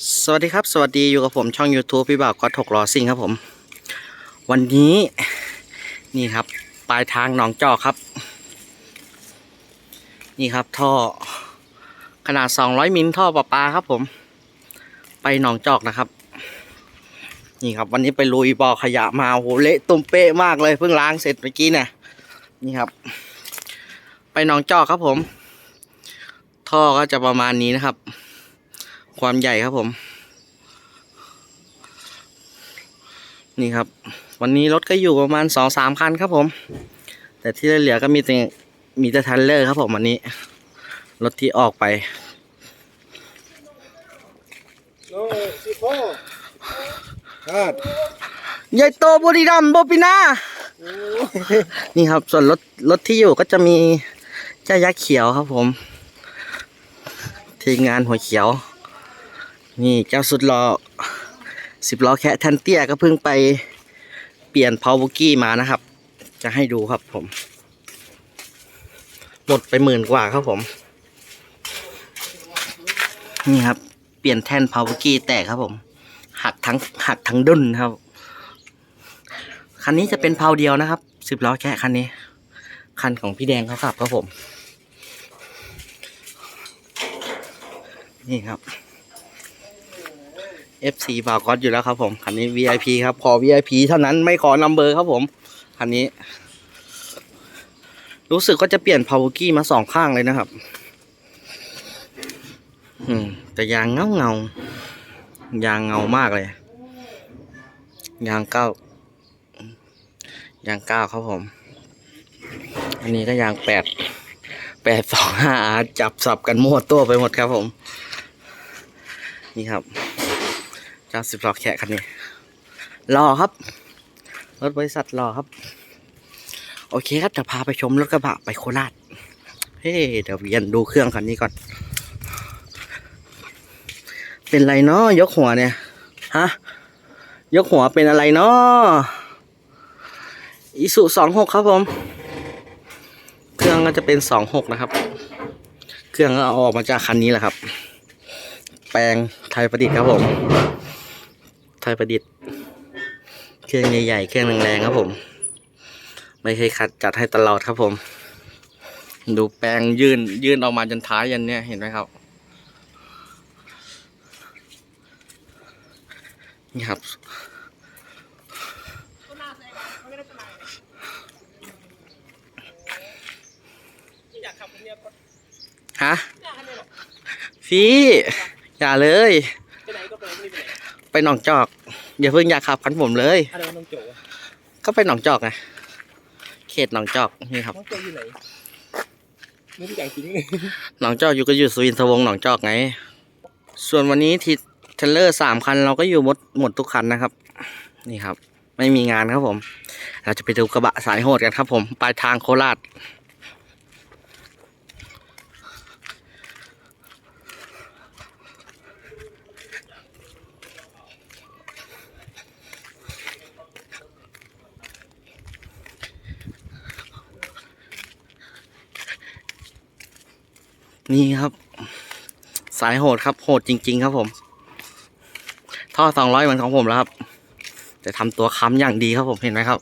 สวัสดีครับ สวัสดีอยู่กับผมช่อง YouTube พี่บ่าวก็ถกล้อซิ่งครับผม วันนี้นี่ครับ ปลายทางหนองจอกครับ นี่ครับท่อขนาด 200 มิลท่อประปาครับผม ไปหนองจอกนะครับ นี่ครับ วันนี้ไปลุยบ่อขยะมาโหเละตุ่มเป๊ะมากเลยเพิ่งล้างเสร็จเมื่อกี้เนี่ยนี่ครับ ไปหนองจอกครับผม ท่อก็จะประมาณนี้นะครับ ความใหญ่ครับผม นี่ครับ วันนี้รถก็อยู่ประมาณสองสามคันครับผม แต่ที่เหลือก็มีแต่มีแต่ทันเลอร์ครับผมวันนี้ รถที่ออกไปโอ้สิพ่อคาดใหญ่โตบุรีรัมย์โบปินาโอ้นี่ครับ ส่วนรถรถที่อยู่ก็จะมีเจ้ายักษ์เขียวครับผม ทีมงานหัวเขียว นี่เจ้าสุดรอสิบล้อแคะแทนเตี้ยก็เพิ่งไปเปลี่ยนพาวบุกี้มานะครับ จะให้ดูครับผม หมดไปหมื่นกว่าครับผม นี่ครับ เปลี่ยนแท่นพาวบุกี้แตกครับผม หักทั้งหักทั้งดุนครับ คันนี้จะเป็นเพาเดียวนะครับสิบล้อแค่คันนี้ คันของพี่แดงเขาขับครับผม นี่ครับ FC บาวก๊อตอยู่แล้วครับผมคันนี้ VIP ครับขอ VIP เท่านั้นไม่ขอนัมเบอร์ครับผมคันนี้ รู้สึกก็จะเปลี่ยนพาวกี้มาสองข้างเลยนะครับ อืม แต่ยางเงาเงายางเงามากเลย ยางเก้ายางเก้าครับผม อันนี้ก็ยางแปดแปดสองห้าจับสับกันมั่วตัวไปหมดครับผม นี่ครับ เจ้าสิบล้อแขกคันนี้รอครับ รถบริษัทรอครับ โอเคครับจะพาไปชมรถกระบะไปโคราชเฮ้เดี๋ยวเวียนดูเครื่องคันนี้ก่อน เป็นไรเนาะยกหัวเนี่ยฮะยกหัวเป็นอะไรเนาะอีสุสองหกครับผม เครื่องก็จะเป็นสองหกนะครับ เครื่องก็เอาออกมาจากคันนี้แหละครับ แปลงไทยประดิษฐ์ครับผม ยประดิษฐ์ เครื่องใหญ่ๆ เครื่องแรงๆครับผม ไม่เคยขัดจัดให้ตลอดครับผม ดูแปลงยื่นยื่นออกมาจนท้ายยันเนี่ยเห็นไหมครับ นี่ครับอยากขับฮะพี่ อย่าเลย ไหนไปหนองจอก อย่าเพิ่งอยากขับคันผมเลย อะไรวะน้องโจวะก็ไปหนองจอกไงเขตหนองจอกนี่ครับน้องโจอยู่ไหนไม่รู้จักจริงเลยหนองจอกอยู่ก็อยู่สุวินทวงศ์หนองจอกไง ส่วนวันนี้ทีเทรลเลอร์สามคันเราก็อยู่หมดหมดทุกคันนะครับ นี่ครับ ไม่มีงานครับผม เราจะไปดูกระบะสายโหดกันครับผมปลายทางโคราช นี่ครับ สายโหดครับ โหดจริง ๆ ครับผม ท่อสองร้อยเหมือนของผมแล้วครับ จะทำตัวค้ำอย่างดีครับผมเห็นไหมครับ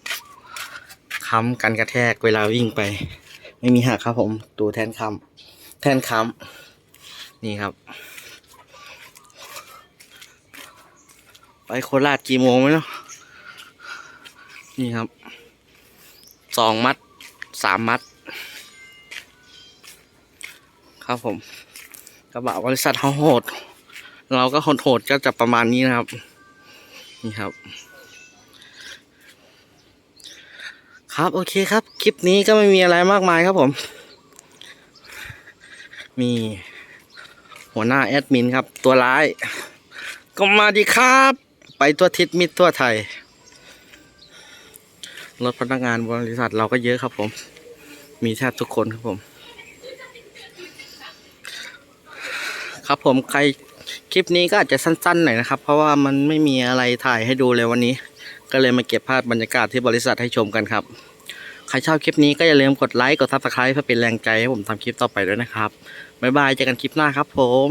ค้ำกันกระแทกเวลาวิ่งไป ไม่มีหักครับผม ตัวแทนค้ำแทนค้ำนี่ครับ ไปโคราชกี่โมงไหมเนาะนี่ครับสองมัดสามมัด ครับผม กระบะบริษัทเขาโหด เราก็โหดๆก็จะประมาณนี้นะครับ นี่ครับ ครับโอเคครับ คลิปนี้ก็ไม่มีอะไรมากมายครับผม มีหัวหน้าแอดมินครับ ตัวร้าย ก็มาดีครับ ไปทั่วทิศมิดทั่วไทยรถพนักงานบริษัทเราก็เยอะครับผม มีแทบทุกคนครับผม ครับผมใครคลิปนี้ก็อาจจะสั้นๆหน่อยนะครับ เพราะว่ามันไม่มีอะไรถ่ายให้ดูเลยวันนี้ ก็เลยมาเก็บภาพบรรยากาศที่บริษัทให้ชมกันครับ ใครชอบคลิปนี้ก็อย่าลืมกดไลค์กดซับสไครป์เพื่อเป็นแรงใจให้ผมทำคลิปต่อไปด้วยนะครับบ๊ายบายเจอกันคลิปหน้าครับผม